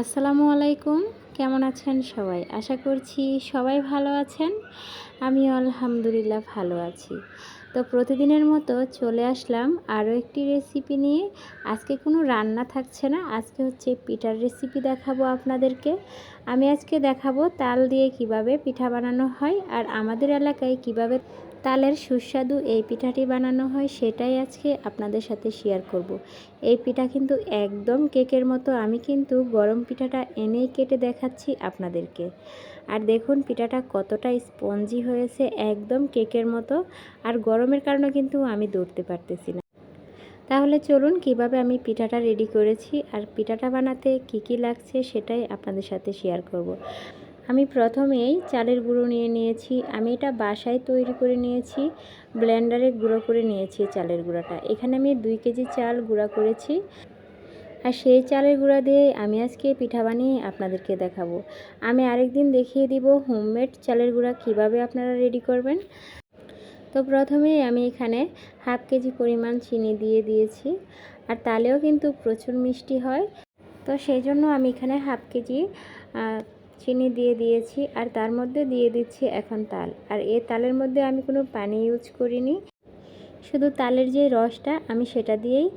আসসালামু আলাইকুম। কেমন আছেন সবাই? আশা করছি সবাই ভালো আছেন। আমি আলহামদুলিল্লাহ ভালো আছি। তো প্রতিদিনের মতো চলে আসলাম আরও একটি রেসিপি নিয়ে। আজকে কোনো রান্না থাকছে না। আজকে হচ্ছে পিঠার রেসিপি দেখাবো আপনাদেরকে। আমি আজকে দেখাবো তাল দিয়ে কীভাবে পিঠা বানানো হয় আর আমাদের এলাকায় কীভাবে তালের সুস্বাদু এই পিঠাটি বানানো হয়, সেটাই আজকে আপনাদের সাথে শেয়ার করব। এই পিঠা কিন্তু একদম কেকের মতো, আমি কিন্তু গরম পিঠাটা এনেই কেটে দেখাচ্ছি আপনাদেরকে আর দেখুন, পিঠাটা কতটা স্পঞ্জি হয়েছে, একদম কেকের মতো, আর গরমের কারণে কিন্তু আমি দৌড়তে পারতেছি না তাহলে চলুন, কীভাবে আমি পিঠাটা রেডি করেছি, আর পিঠাটা বানাতে কি কি লাগছে, সেটাই আপনাদের সাথে শেয়ার করব। আমি প্রথমেই চালের গুঁড়ো নিয়ে নিয়েছি, আমি এটা বাসায় তৈরি করে নিয়েছি, ব্লেন্ডারে গুঁড়ো করে নিয়েছি চালের গুঁড়োটা। এখানে আমি দুই কেজি চাল গুঁড়া করেছি আর সেই চালের গুঁড়া দিয়ে আমি আজকে পিঠা বানিয়ে আপনাদেরকে দেখাবো। আমি আরেকদিন দেখিয়ে দিব হোমমেড চালের গুঁড়া কীভাবে আপনারা রেডি করবেন। তো প্রথমে আমি এখানে হাফ কেজি পরিমাণ চিনি দিয়ে দিয়েছি আর তালেও কিন্তু প্রচুর মিষ্টি হয়। তো সেই জন্য আমি এখানে হাফ কেজি চিনি দিয়ে দিয়েছি আর তার মধ্যে দিয়ে দিচ্ছি এখন তাল। আর এই তালের মধ্যে আমি কোনো পানি ইউজ করিনি। শুধু তালের যে রসটা, আমি সেটা দিয়েই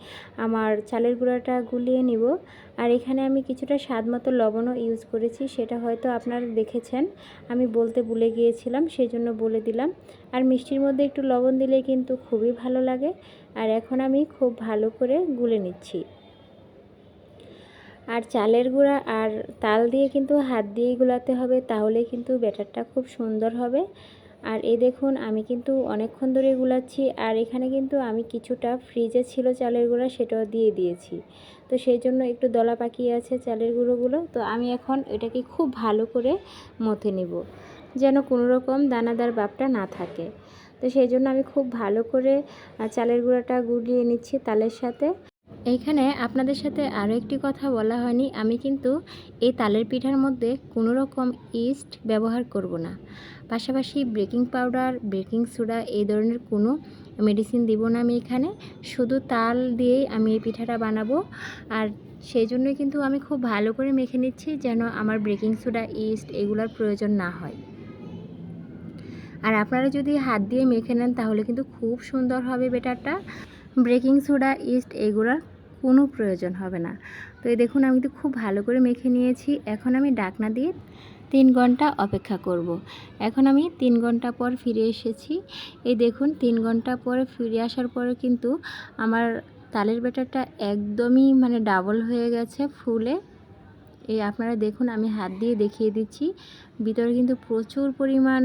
আমার চালের গুঁড়াটা গুলিয়ে নিব। আর এখানে আমি কিছুটা স্বাদ মতো লবণও ইউজ করেছি, সেটা হয়তো আপনারা দেখেছেন। আমি বলতে ভুলে গিয়েছিলাম সেই জন্য বলে দিলাম। আর মিষ্টির মধ্যে একটু লবণ দিলে কিন্তু খুবই ভালো লাগে। আর এখন আমি খুব ভালো করে গুলে নিচ্ছি। আর চালের গুঁড়া আর তাল দিয়ে কিন্তু হাত দিয়েই গুলাতে হবে, তাহলে কিন্তু ব্যাটারটা খুব সুন্দর হবে। আর এ দেখুন, আমি কিন্তু অনেকক্ষণ ধরে গুলাচ্ছি, আর এখানে কিন্তু আমি কিছুটা ফ্রিজে ছিল চালের গুঁড়া, সেটাও দিয়ে দিয়েছি। তো সেই জন্য একটু দলা পাকিয়ে আছে চালের গুঁড়োগুলো, তো আমি এখন এটাকে খুব ভালো করে মথে নিব, যেন কোনো রকম দানাদার বাপটা না থাকে। তো সেই জন্য আমি খুব ভালো করে চালের গুঁড়াটা গুলিয়ে নিচ্ছি তালের সাথে। এইখানে আপনাদের সাথে আরও একটি কথা বলা হয়নি। আমি কিন্তু এই তালের পিঠার মধ্যে কোনো রকম ইস্ট ব্যবহার করব না। পাশাপাশি বেকিং পাউডার, বেকিং সোডা এই ধরনের কোনো মেডিসিন দিব না আমি এখানে। শুধু তাল দিয়েই আমি এই পিঠাটা বানাবো। আর সেই জন্যই কিন্তু আমি খুব ভালো করে মেখে নিচ্ছি যেন আমার বেকিং সোডা, ইস্ট এগুলোর প্রয়োজন না হয়। আর আপনারা যদি হাত দিয়ে মেখে নেন তাহলে কিন্তু খুব সুন্দর হবে বেটারটা বেকিং সোডা, ইস্ট এগুলোর কোনো প্রয়োজন হবে না। তো এই দেখুন, আমি তো খুব ভালো করে মেখে নিয়েছি। এখন আমি ডাকনা দিয়ে তিন ঘণ্টা অপেক্ষা করব। এখন আমি তিন ঘণ্টা পর ফিরে এসেছি। এই দেখুন, তিন ঘণ্টা পরে ফিরে আসার পরে কিন্তু আমার তালের ব্যাটারটা একদমই মানে ডাবল হয়ে গেছে ফুলে। এই আপনারা দেখুন, আমি হাত দিয়ে দেখিয়ে দিচ্ছি। ভিতরে কিন্তু প্রচুর পরিমাণ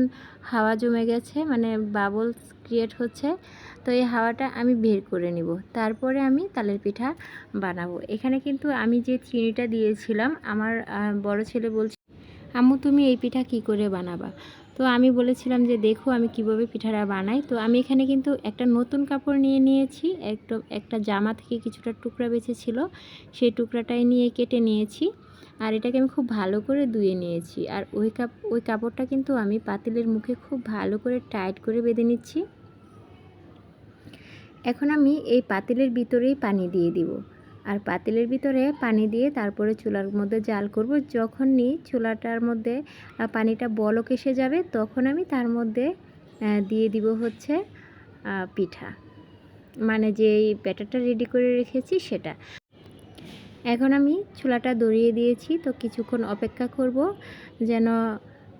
হাওয়া জমে গেছে মানে বাবলস ক্রিয়েট হচ্ছে, তো এই হাওয়াটা আমি বের করে নিব। তারপরে আমি তালের পিঠা বানাবো। এখানে কিন্তু আমি যে চিনিটা দিয়েছিলাম, আমার বড় ছেলে বলছে, আম্মু, তুমি এই পিঠা কি করে বানাবা? তো আমি বলেছিলাম যে, দেখো, আমি কীভাবে পিঠাটা বানাই। তো আমি এখানে কিন্তু একটা নতুন কাপড় নিয়ে নিয়েছি। একটা একটা জামা থেকে কিছুটা টুকরা বেঁচেছিল, সেই টুকরাটাই নিয়ে কেটে নিয়েছি। আর এটাকে আমি খুব ভালো করে ধুয়ে নিয়েছি। আর ওই কাপ, ওই কাপড়টা কিন্তু আমি পাতিলের মুখে খুব ভালো করে টাইট করে বেঁধে নিচ্ছি। এখন আমি এই পাতিলের ভিতরেই পানি দিয়ে দিব। আর পাতিলের ভিতরে পানি দিয়ে তারপরে চুলার মধ্যে জাল করব। যখনই চুলাটার মধ্যে পানিটা বলক এসে যাবে, তখন আমি তার মধ্যে দিয়ে দিব হচ্ছে পিঠা। মানে যে ব্যাটারটা রেডি করে রেখেছি সেটা। এখন আমি চুলাটা দড়িয়ে দিয়েছি, তো কিছুক্ষণ অপেক্ষা করব যেন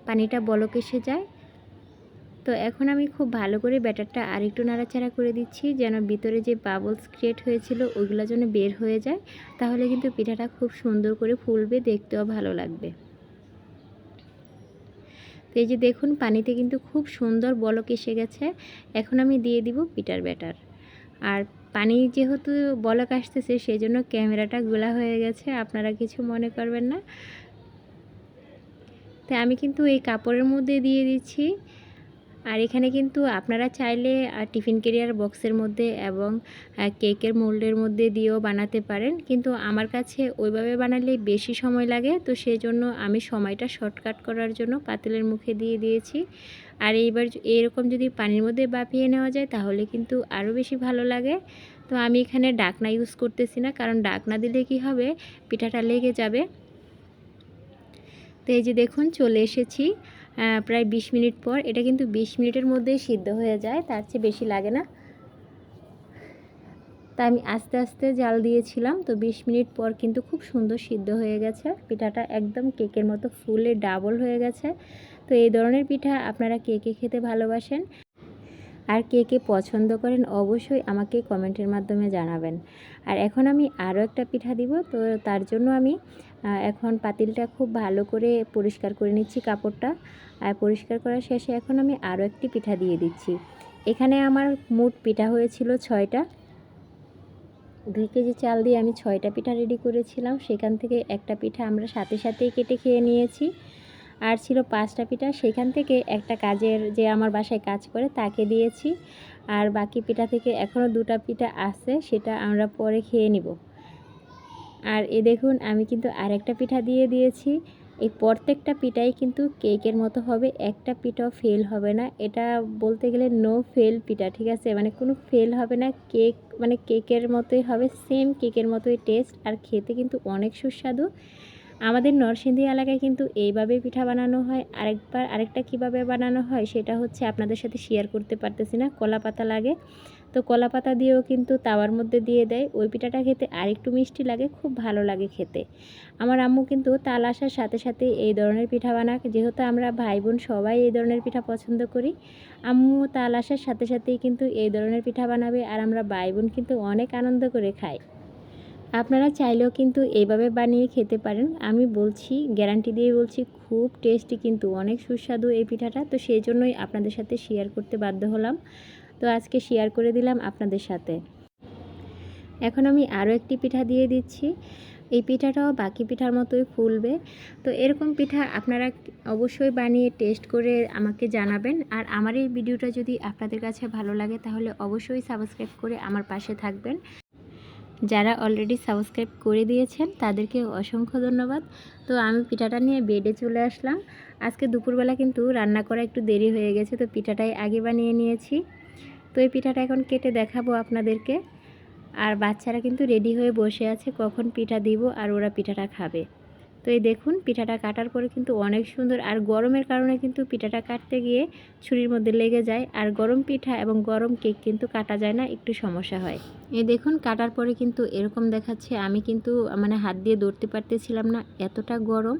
পানিটা বলক এসে যায়। তো এখন আমি খুব ভালো করে ব্যাটারটা আরেকটু নাড়াচাড়া করে দিচ্ছি যেন ভিতরে যে বাবলস ক্রিয়েট হয়েছিল ওইগুলো যেন বের হয়ে যায়, তাহলে কিন্তু পিঠাটা খুব সুন্দর করে ফুলবে, দেখতেও ভালো লাগবে। তো এই যে দেখুন, পানিতে কিন্তু খুব সুন্দর বলক এসে গেছে, এখন আমি দিয়ে দিব পিঠার ব্যাটার। আর পানি যেহেতু বলক আসতেছে সেই জন্য ক্যামেরাটা গোলা হয়ে গেছে, আপনারা কিছু মনে করবেন না। তাই আমি কিন্তু এই কাপড়ের মধ্যে দিয়ে দিচ্ছি। আর এখানে কিন্তু আপনারা চাইলে টিফিন কেরিয়ার বক্সের মধ্যে এবং কেকের মোল্ডের মধ্যে দিয়েও বানাতে পারেন। কিন্তু আমার কাছে ওইভাবে বানালে বেশি সময় লাগে। তো সেই জন্য আমি সময়টা শর্টকাট করার জন্য পাতিলের মুখে দিয়ে দিয়েছি। আর এইবার এরকম যদি পানির মধ্যে বাপিয়ে নেওয়া যায়, তাহলে কিন্তু আরও বেশি ভালো লাগে। তো আমি এখানে ডাকনা ইউজ করতেছি না, কারণ ডাকনা দিলে কি হবে? পিঠাটা লেগে যাবে। তো এই যে দেখুন, চলে এসেছি। প্রায় বিশ মিনিট পর। এটা কিন্তু বিশ মিনিটের মধ্যেই সিদ্ধ হয়ে যায়, তার চেয়ে বেশি লাগে না। তা আমি আস্তে আস্তে জাল দিয়েছিলাম, তো বিশ মিনিট পর কিন্তু খুব সুন্দর সিদ্ধ হয়ে গেছে। পিঠাটা একদম কেকের মতো ফুলে ডাবল হয়ে গেছে। তো এই ধরনের পিঠা আপনারা কেকে খেতে ভালোবাসেন? আর কে কে পছন্দ করেন অবশ্যই আমাকে কমেন্টের মাধ্যমে জানাবেন। আর এখন আমি আরও একটা পিঠা দিব, তো তার জন্য আমি এখন পাতিলটা খুব ভালো করে পরিষ্কার করে নিচ্ছি কাপড়টা। আর পরিষ্কার করার শেষে এখন আমি আরও একটি পিঠা দিয়ে দিচ্ছি। এখানে আমার মোট পিঠা হয়েছিল ছয়টা। দুই কেজি চাল দিয়ে আমি ছয়টা পিঠা রেডি করেছিলাম। সেখান থেকে একটা পিঠা আমরা সাথে সাথেই কেটে খেয়ে নিয়েছি। আর ছিল পাঁচটা পিঠা। সেখান থেকে একটা কাজের যে আমার বাসায় কাজ করে তাকে দিয়েছি। আর বাকি পিঠা থেকে এখনও দুটা পিঠা আছে, সেটা আমরা পরে খেয়ে নিব। আর এ দেখুন, আমি কিন্তু আরেকটা পিঠা দিয়ে দিয়েছি। এই প্রত্যেকটা পিঠাই কিন্তু কেকের মতো হবে, একটা পিঠাও ফেল হবে না। এটা বলতে গেলে নো ফেল পিঠা, ঠিক আছে? মানে কোনো ফেল হবে না, কেক মানে কেকের মতোই হবে সেম কেকের মতোই টেস্ট আর খেতে কিন্তু অনেক সুস্বাদু। আমাদের নরসিংদী এলাকায় কিন্তু এইভাবে পিঠা বানানো হয়। আরেকবার, আরেকটা কীভাবে বানানো হয় সেটা হচ্ছে আপনাদের সাথে শেয়ার করতে পারতেছি না, কলা পাতা লাগে। তো কলা পাতা দিয়েও কিন্তু তাওয়ার মধ্যে দিয়ে দেয়। ওই পিঠাটা খেতে আরেকটু মিষ্টি লাগে, খুব ভালো লাগে খেতে। আমার আম্মু কিন্তু তাল আসার সাথে সাথে এই ধরনের পিঠা বানাক। যেহেতু আমরা ভাই বোন সবাই এই ধরনের পিঠা পছন্দ করি, আম্মু তাল আসার সাথে সাথেই কিন্তু এই ধরনের পিঠা বানাবে। আর আমরা ভাই বোন কিন্তু অনেক আনন্দ করে খাই। আপনারা চাইলেও কিন্তু এইভাবে বানিয়ে খেতে পারেন। আমি বলছি, গ্যারান্টি দিয়ে বলছি, খুব টেস্টি কিন্তু, অনেক সুস্বাদু এই পিঠাটা। তো সেই জন্যই আপনাদের সাথে শেয়ার করতে বাধ্য হলাম। তো আজকে শেয়ার করে দিলাম আপনাদের সাথে। এখন আমি আরও একটি পিঠা দিয়ে দিচ্ছি। এই পিঠাটাও বাকি পিঠার মতোই ফুলবে। তো এরকম পিঠা আপনারা অবশ্যই বানিয়ে টেস্ট করে আমাকে জানাবেন। আর আমার এই ভিডিওটা যদি আপনাদের কাছে ভালো লাগে, তাহলে অবশ্যই সাবস্ক্রাইব করে আমার পাশে থাকবেন। যারা অলরেডি সাবস্ক্রাইব করে দিয়েছেন, তাদেরকে অসংখ্য ধন্যবাদ। তো আমি পিঠাটা নিয়ে বেডে চলে আসলাম। আজকে দুপুরবেলা কিন্তু রান্না করা একটু দেরি হয়ে গেছে, তো পিঠাটাই আগে বানিয়ে নিয়েছি। তো এই পিঠাটা এখন কেটে দেখাবো আপনাদেরকে। আর বাচ্চারা কিন্তু রেডি হয়ে বসে আছে, কখন পিঠা দিব আর ওরা পিঠাটা খাবে। তো এই দেখুন, পিঠাটা কাটার পরে কিন্তু অনেক সুন্দর আর গরমের কারণে কিন্তু পিঠাটা কাটতে গিয়ে ছুরির মধ্যে লেগে যায়। আর গরম পিঠা এবং গরম কেক কিন্তু কাটা যায় না, একটু সমস্যা হয়। এই দেখুন, কাটার পরে কিন্তু এরকম দেখাচ্ছে, আমি কিন্তু মানে হাত দিয়ে ধরতে পারতেছিলাম না, এতটা গরম।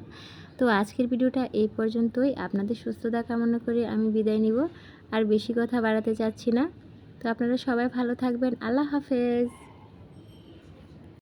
তো আজকের ভিডিওটা এই পর্যন্তই। আপনাদের সুস্থতা কামনা করে আমি বিদায় নিব। আর বেশি কথা বাড়াতে চাচ্ছি না। তো আপনারা সবাই ভালো থাকবেন। আল্লাহ হাফেজ।